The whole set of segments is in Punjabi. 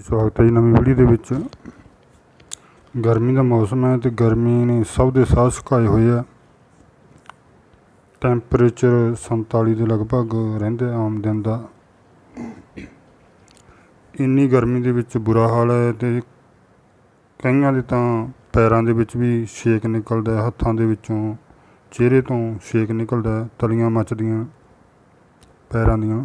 ਸਵਾਗਤ ਹੈ ਜੀ ਨਵੀਂ ਵੀਡੀਓ ਦੇ ਵਿੱਚ। ਗਰਮੀ ਦਾ ਮੌਸਮ ਹੈ ਤੇ ਗਰਮੀ ਨੇ ਸਭ ਦੇ ਸਾਹ ਸੁਕਾਏ ਹੋਏ ਆ। ਟੈਂਪਰੇਚਰ 47 ਦੇ ਲਗਭਗ ਰਹਿੰਦਾ ਆ ਆਮ ਦਿਨ ਦਾ। ਇੰਨੀ ਗਰਮੀ ਦੇ ਵਿੱਚ ਬੁਰਾ ਹਾਲ ਹੈ ਤੇ ਕਈਆਂ ਦੇ ਤਾਂ ਪੈਰਾਂ ਦੇ ਵਿੱਚ ਵੀ ਛੇਕ ਨਿਕਲਦਾ ਹੈ, ਹੱਥਾਂ ਦੇ ਵਿੱਚੋਂ ਚਿਹਰੇ ਤੋਂ ਛੇਕ ਨਿਕਲਦਾ ਹੈ, ਤਲੀਆਂ ਮੱਚਦੀਆਂ ਪੈਰਾਂ ਦੀਆਂ।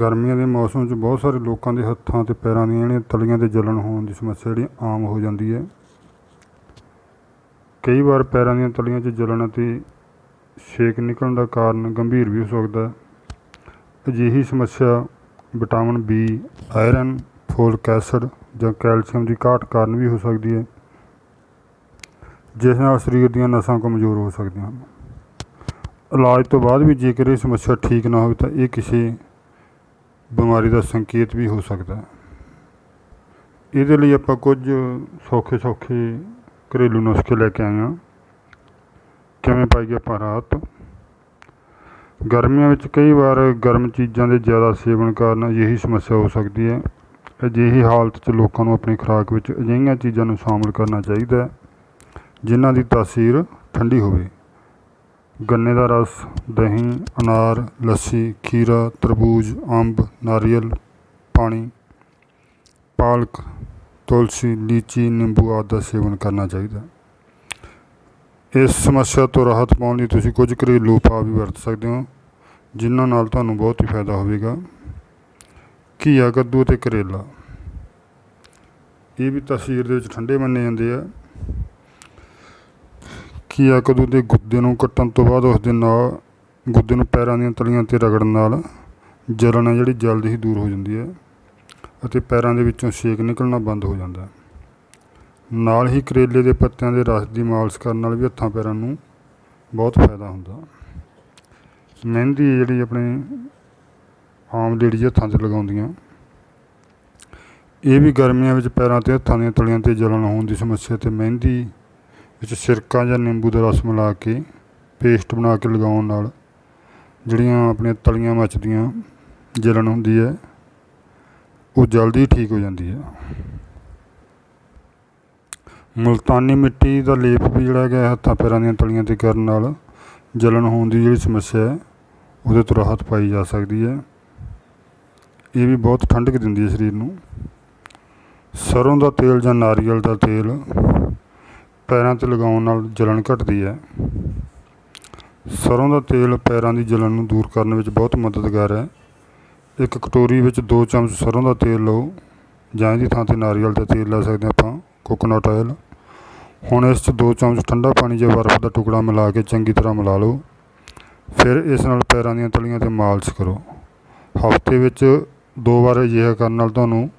ਗਰਮੀਆਂ ਦੇ ਮੌਸਮ 'ਚ ਬਹੁਤ ਸਾਰੇ ਲੋਕਾਂ ਦੇ ਹੱਥਾਂ ਤੇ ਪੈਰਾਂ ਦੀਆਂ ਜਿਹੜੀਆਂ ਤਲੀਆਂ ਤੇ ਜਲਣ ਹੋਣ ਦੀ ਸਮੱਸਿਆ ਜਿਹੜੀ ਆਮ ਹੋ ਜਾਂਦੀ ਹੈ। ਕਈ ਵਾਰ ਪੈਰਾਂ ਦੀਆਂ ਤਲੀਆਂ 'ਚ ਜਲਣ ਅਤੇ ਛੇਕ ਨਿਕਲਣ ਦਾ ਕਾਰਨ ਗੰਭੀਰ ਵੀ ਹੋ ਸਕਦਾ ਹੈ। ਅਜਿਹੀ ਸਮੱਸਿਆ vitamin B, iron folic acid ਜਾਂ ਕੈਲਸ਼ੀਅਮ ਦੀ ਘਾਟ ਕਾਰਨ ਵੀ ਹੋ ਸਕਦੀ ਹੈ, ਜਿਸ ਨਾਲ ਸਰੀਰ ਦੀਆਂ ਨਸਾਂ ਕਮਜ਼ੋਰ ਹੋ ਸਕਦੀਆਂ ਹਨ। ਇਲਾਜ ਤੋਂ ਬਾਅਦ ਵੀ ਜੇਕਰ ਇਹ ਸਮੱਸਿਆ ਠੀਕ ਨਾ ਹੋਵੇ ਤਾਂ ਇਹ ਕਿਸੇ ਬਿਮਾਰੀ ਦਾ ਸੰਕੇਤ ਵੀ ਹੋ ਸਕਦਾ ਹੈ। ਇਹਦੇ ਲਈ ਆਪਾਂ ਕੁਝ ਸੌਖੇ ਸੌਖੇ ਘਰੇਲੂ ਨੁਸਖੇ ਲੈ ਕੇ ਆਏ ਹਾਂ। ਕਿਵੇਂ ਪਾਈਏ ਆਪਾਂ ਰਾਤ? ਗਰਮੀਆਂ ਵਿੱਚ ਕਈ ਵਾਰ ਗਰਮ ਚੀਜ਼ਾਂ ਦੇ ਜ਼ਿਆਦਾ ਸੇਵਨ ਕਾਰਨ ਅਜਿਹੀ ਸਮੱਸਿਆ ਹੋ ਸਕਦੀ ਹੈ। ਅਜਿਹੀ ਹਾਲਤ 'ਚ ਲੋਕਾਂ ਨੂੰ ਆਪਣੀ ਖੁਰਾਕ ਵਿੱਚ ਅਜਿਹੀਆਂ ਚੀਜ਼ਾਂ ਨੂੰ ਸ਼ਾਮਲ ਕਰਨਾ ਚਾਹੀਦਾ ਹੈ, ਜਿਨ੍ਹਾਂ ਦੀ ਤਾਸੀਰ ਠੰਡੀ ਹੋਵੇ। ਗੰਨੇ ਦਾ ਰਸ, ਦਹੀਂ, ਅਨਾਰ, ਲੱਸੀ, ਖੀਰਾ, ਤਰਬੂਜ, ਅੰਬ, ਨਾਰੀਅਲ, ਪਾਣੀ, ਪਾਲਕ, ਤੁਲਸੀ, ਲੀਚੀ, ਨਿੰਬੂ ਆਦਿ ਦਾ ਸੇਵਨ ਕਰਨਾ ਚਾਹੀਦਾ ਇਸ ਸਮੱਸਿਆ ਤੋਂ ਰਾਹਤ ਪਾਉਣ ਲਈ ਤੁਸੀਂ ਕੁਝ ਘਰੇਲੂ ਉਪਾਅ ਵੀ ਵਰਤ ਸਕਦੇ ਹੋ, ਜਿਨ੍ਹਾਂ ਨਾਲ ਤੁਹਾਨੂੰ ਬਹੁਤ ਹੀ ਫਾਇਦਾ ਹੋਵੇਗਾ। ਘੀਆ, ਕੱਦੂ ਅਤੇ ਕਰੇਲਾ। ਇਹ ਵੀ ਤਸੀਰ ਦੇ ਵਿੱਚ ਠੰਡੇ ਮੰਨੇ ਜਾਂਦੇ ਆ। ਕੀ ਘੀਆ ਕੱਦੂ ਦੇ ਗੁੱਦੇ ਨੂੰ ਕੱਟਣ ਤੋਂ ਬਾਅਦ ਉਸ ਦੇ ਨਾਲ ਗੁੱਦੇ ਨੂੰ ਪੈਰਾਂ ਦੀਆਂ ਤਲੀਆਂ ਤੇ ਰਗੜਨ ਨਾਲ ਜਲਨ ਹੈ ਜਿਹੜੀ ਜਲਦੀ ਹੀ ਦੂਰ ਹੋ ਜਾਂਦੀ ਹੈ ਅਤੇ ਪੈਰਾਂ ਦੇ ਵਿੱਚੋਂ ਛੇਕ ਨਿਕਲਣਾ ਬੰਦ ਹੋ ਜਾਂਦਾ ਹੈ। ਨਾਲ ਹੀ ਕਰੇਲੇ ਦੇ ਪੱਤਿਆਂ ਦੇ ਰਸ ਦੀ ਮਾਲਿਸ਼ ਕਰਨ ਨਾਲ ਵੀ ਹੱਥਾਂ ਪੈਰਾਂ ਨੂੰ ਬਹੁਤ ਫਾਇਦਾ ਹੁੰਦਾ। ਮਹਿੰਦੀ ਜਿਹੜੀ ਆਪਣੇ ਆਮ ਲੇਡੀਜ਼ ਹੱਥਾਂ ਤੇ ਲਗਾਉਂਦੀਆਂ। ਇਹ ਵੀ ਗਰਮੀਆਂ ਵਿੱਚ ਪੈਰਾਂ ਤੇ ਹੱਥਾਂ ਦੀਆਂ ਤਲੀਆਂ ਤੇ ਜਲਨ ਹੋਣ ਦੀ ਸਮੱਸਿਆ ਤੇ ਮਹਿੰਦੀ ਵਿੱਚ ਸਿਰਕਾ ਜਾਂ ਨਿੰਬੂ ਦਾ ਰਸ ਮਿਲਾ ਕੇ ਪੇਸਟ ਬਣਾ ਕੇ ਲਗਾਉਣ ਨਾਲ ਜਿਹੜੀਆਂ ਆਪਣੀਆਂ ਤਲੀਆਂ ਮੱਚਦੀਆਂ ਜਲਣ ਹੁੰਦੀ ਹੈ, ਉਹ ਜਲਦੀ ਠੀਕ ਹੋ ਜਾਂਦੀ ਹੈ। ਮੁਲਤਾਨੀ ਮਿੱਟੀ ਦਾ ਲੇਪ ਵੀ ਜਿਹੜਾ ਹੈਗਾ ਹੱਥਾਂ ਪੈਰਾਂ ਦੀਆਂ ਤਲੀਆਂ ਤੇ ਕਰਨ ਨਾਲ ਜਲਣ ਹੋਣ ਦੀ ਜਿਹੜੀ ਸਮੱਸਿਆ ਹੈ, ਉਹਦੇ ਤੋਂ ਰਾਹਤ ਪਾਈ ਜਾ ਸਕਦੀ ਹੈ। ਇਹ ਵੀ ਬਹੁਤ ਠੰਡਕ ਦਿੰਦੀ ਹੈ ਸਰੀਰ ਨੂੰ। ਸਰੋਂ ਦਾ ਤੇਲ ਜਾਂ ਨਾਰੀਅਲ ਦਾ ਤੇਲ ਪੈਰਾਂ ਤੇ ਲਗਾਉਣ ਨਾਲ ਜਲਨ ਘਟਦੀ ਹੈ। ਸਰੋਂ ਦਾ ਤੇਲ ਪੈਰਾਂ ਦੀ ਜਲਨ ਨੂੰ ਦੂਰ ਕਰਨ ਵਿੱਚ ਬਹੁਤ ਮਦਦਗਾਰ ਹੈ। ਇੱਕ ਕਟੋਰੀ ਵਿੱਚ 2 ਚਮਚ ਸਰੋਂ ਦਾ ਤੇਲ ਲਓ, ਜਾਂ ਇਹਦੀ ਥਾਂ ਤੇ ਨਾਰੀਅਲ ਦਾ ਤੇਲ ਲੈ ਸਕਦੇ ਆਪਾਂ ਕੋਕੋਨਟ ਆਇਲ ਹੁਣ ਇਸ 'ਚ 2 ਚਮਚ ਠੰਡਾ ਪਾਣੀ ਜਾਂ ਬਰਫ਼ ਦਾ ਟੁਕੜਾ ਮਿਲਾ ਕੇ ਚੰਗੀ ਤਰ੍ਹਾਂ ਮਿਲਾ ਲਓ। ਫਿਰ ਇਸ ਨਾਲ ਪੈਰਾਂ ਦੀਆਂ ਤਲੀਆਂ ਤੇ ਮਾਲਸ਼ ਕਰੋ। ਹਫ਼ਤੇ ਵਿੱਚ ਦੋ ਵਾਰ ਅਜਿਹਾ ਕਰਨ ਨਾਲ ਤੁਹਾਨੂੰ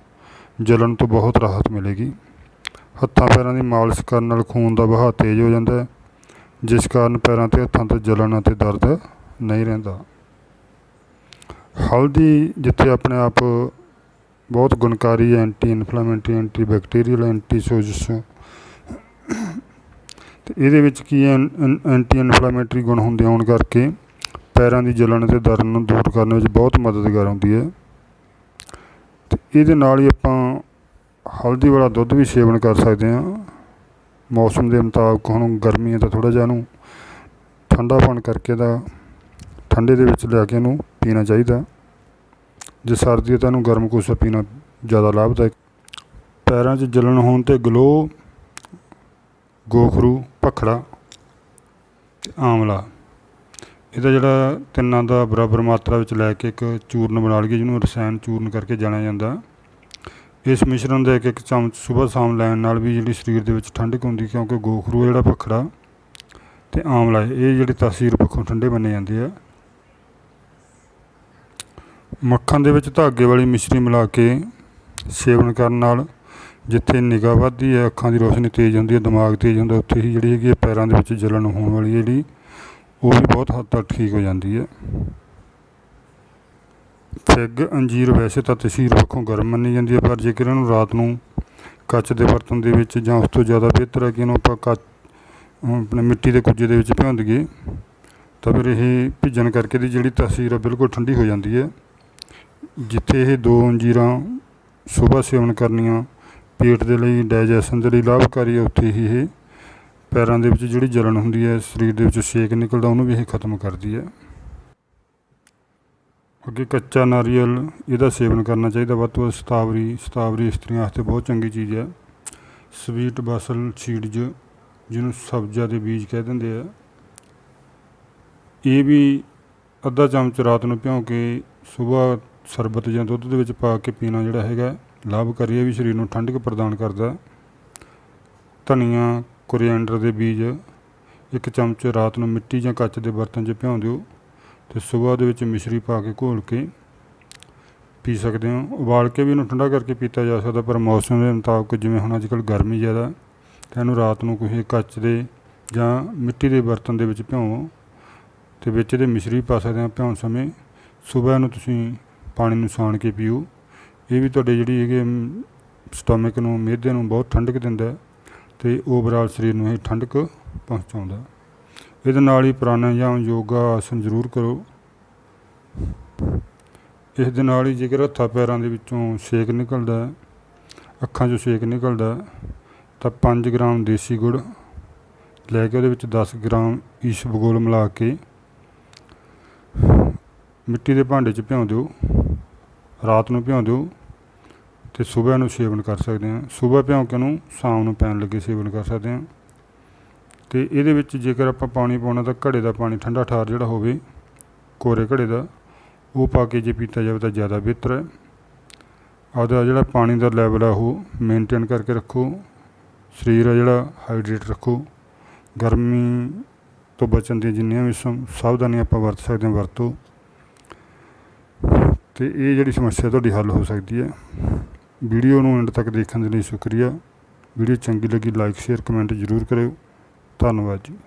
ਜਲਨ ਤੋਂ ਬਹੁਤ ਰਾਹਤ ਮਿਲੇਗੀ। ਹੱਥਾਂ ਪੈਰਾਂ ਦੀ ਮਾਲਿਸ਼ ਕਰਨ ਨਾਲ ਖੂਨ ਦਾ ਵਹਾਅ ਤੇਜ਼ ਹੋ ਜਾਂਦਾ ਹੈ, ਜਿਸ ਕਾਰਨ ਪੈਰਾਂ ਤੇ ਹੱਥਾਂ ਤੇ ਜਲਨ ਅਤੇ ਦਰਦ ਨਹੀਂ ਰਹਿੰਦਾ। ਹਲਦੀ, ਜਿੱਥੇ ਆਪਣੇ ਆਪ ਬਹੁਤ ਗੁਣਕਾਰੀ ਹੈ anti inflammatory anti bacterial anti ਸੋਜਿਸ ਤੇ ਇਹਦੇ ਵਿੱਚ ਕੀ ਹੈ ਐਂਟੀ ਇਨਫਲਾਮੇਟਰੀ ਗੁਣ ਹੁੰਦੇ ਹੋਣ ਕਰਕੇ ਪੈਰਾਂ ਦੀ ਜਲਨ ਅਤੇ ਦਰਦ ਨੂੰ ਦੂਰ ਕਰਨ ਵਿੱਚ ਬਹੁਤ ਮਦਦਗਾਰ ਹੁੰਦੀ ਹੈ। ਤੇ ਇਹਦੇ ਨਾਲ ਹੀ ਆਪਾਂ ਹਲਦੀ ਵਾਲਾ ਦੁੱਧ ਵੀ ਸੇਵਨ ਕਰ ਸਕਦੇ ਹਾਂ। ਮੌਸਮ ਦੇ ਮੁਤਾਬਕ ਹੁਣ ਗਰਮੀ ਹੈ ਤਾਂ ਥੋੜ੍ਹਾ ਜਿਹਾ ਇਹਨੂੰ ਠੰਡਾਪਣ ਕਰਕੇ ਦਾ ਠੰਡੇ ਦੇ ਵਿੱਚ ਲਿਆ ਕੇ ਇਹਨੂੰ ਪੀਣਾ ਚਾਹੀਦਾ। ਜੇ ਸਰਦੀ ਹੈ ਤਾਂ ਇਹਨੂੰ ਗਰਮ ਕੋਸਾ ਪੀਣਾ ਜ਼ਿਆਦਾ ਲਾਭਦਾਇਕ। ਪੈਰਾਂ 'ਚ ਜਲਨ ਹੋਣ ਤੇ ਗਲੋ, ਗੋਖਰੂ, ਭਖੜਾ ਤੇ ਆਮਲਾ ਇਹਦਾ ਜਿਹੜਾ ਤਿੰਨਾਂ ਦਾ ਬਰਾਬਰ ਮਾਤਰਾ ਵਿੱਚ ਲੈ ਕੇ ਇੱਕ ਚੂਰਨ ਬਣਾ ਲਈਏ ਜਿਹਨੂੰ ਰਸਾਇਣ ਚੂਰਨ ਕਰਕੇ ਜਾਣਿਆ ਜਾਂਦਾ। ਇਸ ਮਿਸ਼ਰਣ ਦਾ ਇੱਕ ਇੱਕ ਚਮਚ ਸਵੇਰ ਸ਼ਾਮ ਲੈਣ ਨਾਲ ਵੀ ਜਿਹੜੀ ਸਰੀਰ ਦੇ ਵਿੱਚ ਠੰਡਕ ਹੁੰਦੀ ਕਿਉਂਕਿ ਗੋਖਰੂ ਜਿਹੜਾ ਭਖੜਾ ਤੇ ਆਮਲਾ ਇਹ ਜਿਹੜੇ ਤਾਸੀਰ ਪੱਖੋਂ ਠੰਡੇ ਮੰਨੇ ਜਾਂਦੇ ਆ। ਮੱਖਣ ਦੇ ਵਿੱਚ ਧਾਗੇ ਵਾਲੀ ਮਿਸ਼ਰੀ ਮਿਲਾ ਕੇ ਸੇਵਨ ਕਰਨ ਨਾਲ ਜਿੱਥੇ ਨਿਗਾਹ ਵੱਧਦੀ ਹੈ, ਅੱਖਾਂ ਦੀ ਰੋਸ਼ਨੀ ਤੇਜ਼ ਹੁੰਦੀ ਹੈ, ਦਿਮਾਗ ਤੇਜ਼ ਹੁੰਦਾ, ਉੱਥੇ ਹੀ ਜਿਹੜੀ ਹੈਗੀ ਹੈ, ਪੈਰਾਂ ਦੇ ਵਿੱਚ ਜਲਨ ਹੋਣ ਵਾਲੀ ਜਿਹੜੀ ਉਹ ਵੀ ਬਹੁਤ ਹੱਦ ਤੱਕ ਠੀਕ ਹੋ ਜਾਂਦੀ ਹੈ। ਫਿੱਗ ਅੰਜੀਰ ਵੈਸੇ ਤਾਂ ਤਸੀਰ ਪੱਖੋਂ ਗਰਮ ਮੰਨੀ ਜਾਂਦੀ ਹੈ, ਪਰ ਜੇਕਰ ਇਹਨੂੰ ਰਾਤ ਨੂੰ ਕੱਚ ਦੇ ਬਰਤਨ ਦੇ ਵਿੱਚ ਜਾਂ ਉਸ ਤੋਂ ਜ਼ਿਆਦਾ ਬਿਹਤਰ ਹੈ ਕਿ ਇਹਨੂੰ ਆਪਾਂ ਕੱਚ ਆਪਣੇ ਮਿੱਟੀ ਦੇ ਕੁੱਜੇ ਦੇ ਵਿੱਚ ਭਿਉਂ ਦਈਏ, ਤਾਂ ਫਿਰ ਇਹ ਭਿੱਜਣ ਕਰਕੇ ਦੀ ਜਿਹੜੀ ਤਸੀਰ ਹੈ ਬਿਲਕੁਲ ਠੰਡੀ ਹੋ ਜਾਂਦੀ ਹੈ। ਜਿੱਥੇ ਇਹ ਦੋ ਅੰਜੀਰਾਂ ਸਵੇਰ ਸੇਵਨ ਕਰਨੀਆਂ, ਪੇਟ ਦੇ ਲਈ ਡਾਈਜੈਸ਼ਨ ਦੇ ਲਈ ਲਾਭਕਾਰੀ ਹੈ, ਉੱਥੇ ਹੀ ਇਹ ਪੈਰਾਂ ਦੇ ਵਿੱਚ ਜਿਹੜੀ ਜਲਨ ਹੁੰਦੀ ਹੈ, ਸਰੀਰ ਦੇ ਵਿੱਚ ਛੇਕ ਨਿਕਲਦਾ, ਉਹਨੂੰ ਵੀ ਇਹ ਖਤਮ ਕਰਦੀ ਹੈ। ਅੱਗੇ ਕੱਚਾ ਨਾਰੀਅਲ ਇਹਦਾ ਸੇਵਨ ਕਰਨਾ ਚਾਹੀਦਾ, ਵੱਧ ਤੋਂ ਵੱਧ ਸਤਾਵਰੀ ਸਤਾਵਰੀ ਇਸਤਰੀਆਂ ਵਾਸਤੇ ਬਹੁਤ ਚੰਗੀ ਚੀਜ਼ ਹੈ। ਸਵੀਟ ਬਸਲ ਸੀਡਜ ਜਿਹਨੂੰ ਸਬਜ਼ਾ ਦੇ ਬੀਜ ਕਹਿ ਦਿੰਦੇ ਆ। ਇਹ ਵੀ ਅੱਧਾ ਚਮਚ ਰਾਤ ਨੂੰ ਭਿਉਂ ਕੇ ਸਵੇਰ ਸ਼ਰਬਤ ਜਾਂ ਦੁੱਧ ਦੇ ਵਿੱਚ ਪਾ ਕੇ ਪੀਣਾ ਜਿਹੜਾ ਹੈਗਾ ਲਾਭਕਾਰੀ ਹੈ ਵੀ ਸਰੀਰ ਨੂੰ ਠੰਡਕ ਪ੍ਰਦਾਨ ਕਰਦਾ। ਧਨੀਆ, ਕੋਰੀਐਂਡਰ ਦੇ ਬੀਜ ਇੱਕ ਚਮਚ ਰਾਤ ਨੂੰ ਮਿੱਟੀ ਜਾਂ ਕੱਚ ਦੇ ਬਰਤਨ 'ਚ ਭਿਉਂ ਦਿਓ। ਤੇ ਸਵੇਰ ਦੇ ਵਿੱਚ ਮਿਸ਼ਰੀ ਪਾ ਕੇ ਘੋਲ ਕੇ ਪੀ ਸਕਦੇ ਹੋ। ਉਬਾਲ ਕੇ ਵੀ ਇਹਨੂੰ ਠੰਡਾ ਕਰਕੇ ਪੀਤਾ ਜਾ ਸਕਦਾ, ਪਰ ਮੌਸਮ ਦੇ ਮੁਤਾਬਕ ਜਿਵੇਂ ਹੁਣ ਅੱਜ ਕੱਲ੍ਹ ਗਰਮੀ ਜ਼ਿਆਦਾ, ਤਾਂ ਇਹਨੂੰ ਰਾਤ ਨੂੰ ਕਿਸੇ ਕੱਚ ਦੇ ਜਾਂ ਮਿੱਟੀ ਦੇ ਬਰਤਨ ਦੇ ਵਿੱਚ ਭਿਓ ਤੇ ਵਿੱਚ ਇਹਦੇ ਮਿਸ਼ਰੀ ਪਾ ਸਕਦੇ ਹਾਂ ਭਿਉਣ ਸਮੇਂ। ਸਵੇਰ ਨੂੰ ਤੁਸੀਂ ਪਾਣੀ ਨੂੰ ਸਾਣ ਕੇ ਪੀਓ। ਇਹ ਵੀ ਤੁਹਾਡੇ ਜਿਹੜੀ ਹੈਗੇ ਸਟਮਕ ਨੂੰ, ਮਿਹਦੇ ਨੂੰ ਬਹੁਤ ਠੰਡਕ ਦਿੰਦਾ ਹੈ ਤੇ ਓਵਰਆਲ ਸਰੀਰ ਨੂੰ ਇਹ ਠੰਡਕ ਪਹੁੰਚਾਉਂਦਾ ਇਹਦੇ ਨਾਲ ਹੀ ਪ੍ਰਾਣਾਯਾਮ ਯੋਗਾ ਆਸਨ ਜ਼ਰੂਰ ਕਰੋ। ਇਸ ਦੇ ਨਾਲ ਹੀ ਜੇਕਰ ਹੱਥਾਂ ਪੈਰਾਂ ਦੇ ਵਿੱਚੋਂ ਛੇਕ ਨਿਕਲਦਾ ਹੈ, ਅੱਖਾਂ 'ਚੋਂ ਛੇਕ ਨਿਕਲਦਾ ਹੈ, ਤਾਂ 5 ਗ੍ਰਾਮ ਦੇਸੀ ਗੁੜ ਲੈ ਕੇ ਉਹਦੇ ਵਿੱਚ 10 ਗ੍ਰਾਮ ਈਸਬਗੋਲ ਮਿਲਾ ਕੇ ਮਿੱਟੀ ਦੇ ਭਾਂਡੇ 'ਚ ਭਿਉਂ ਦਿਓ ਰਾਤ ਨੂੰ ਭਿਉਂ ਦਿਓ ਤੇ ਸਵੇਰ ਨੂੰ ਸੇਵਨ ਕਰ ਸਕਦੇ ਹਾਂ। ਸਵੇਰ ਭਿਉਂ ਕੇ ਉਹਨੂੰ ਸ਼ਾਮ ਨੂੰ ਪੈਣ ਲੱਗੇ ਸੇਵਨ ਕਰ ਸਕਦੇ ਹਾਂ। ਤੇ ਇਹਦੇ ਵਿੱਚ ਜੇਕਰ ਆਪਾਂ ਪਾਣੀ ਪਾਉਣਾ ਤਾਂ ਘੜੇ ਦਾ ਪਾਣੀ, ਠੰਡਾ ਠਾਰ ਜਿਹੜਾ ਹੋਵੇ, ਕੋਰੇ ਘੜੇ ਦਾ, ਉਹ ਪਾ ਕੇ ਜੇ ਪੀਤਾ ਜਾਵੇ ਤਾਂ ਜ਼ਿਆਦਾ ਬਿਹਤਰ ਹੈ। ਆਪਦਾ ਜਿਹੜਾ ਪਾਣੀ ਦਾ ਲੈਵਲ ਆ ਉਹ ਮੇਨਟੇਨ ਕਰਕੇ ਰੱਖੋ। ਸਰੀਰ ਆ ਜਿਹੜਾ ਹਾਈਡਰੇਟ ਰੱਖੋ। ਗਰਮੀ ਤੋਂ ਬਚਣ ਦੀਆਂ ਜਿੰਨੀਆਂ ਵੀ ਸਮ- ਸਾਵਧਾਨੀਆਂ ਆਪਾਂ ਵਰਤ ਸਕਦੇ ਹਾਂ, ਵਰਤੋ। ਤੇ ਇਹ ਜਿਹੜੀ ਸਮੱਸਿਆ ਤੁਹਾਡੀ ਹੱਲ ਹੋ ਸਕਦੀ ਹੈ। ਵੀਡੀਓ ਨੂੰ ਐਂਡ ਤੱਕ ਦੇਖਣ ਦੇ ਲਈ ਸ਼ੁਕਰੀਆ। ਵੀਡੀਓ ਚੰਗੀ ਲੱਗੀ ਲਾਈਕ ਸ਼ੇਅਰ ਕਮੈਂਟ ਜ਼ਰੂਰ ਕਰਿਓ। ਧੰਨਵਾਦ ਜੀ।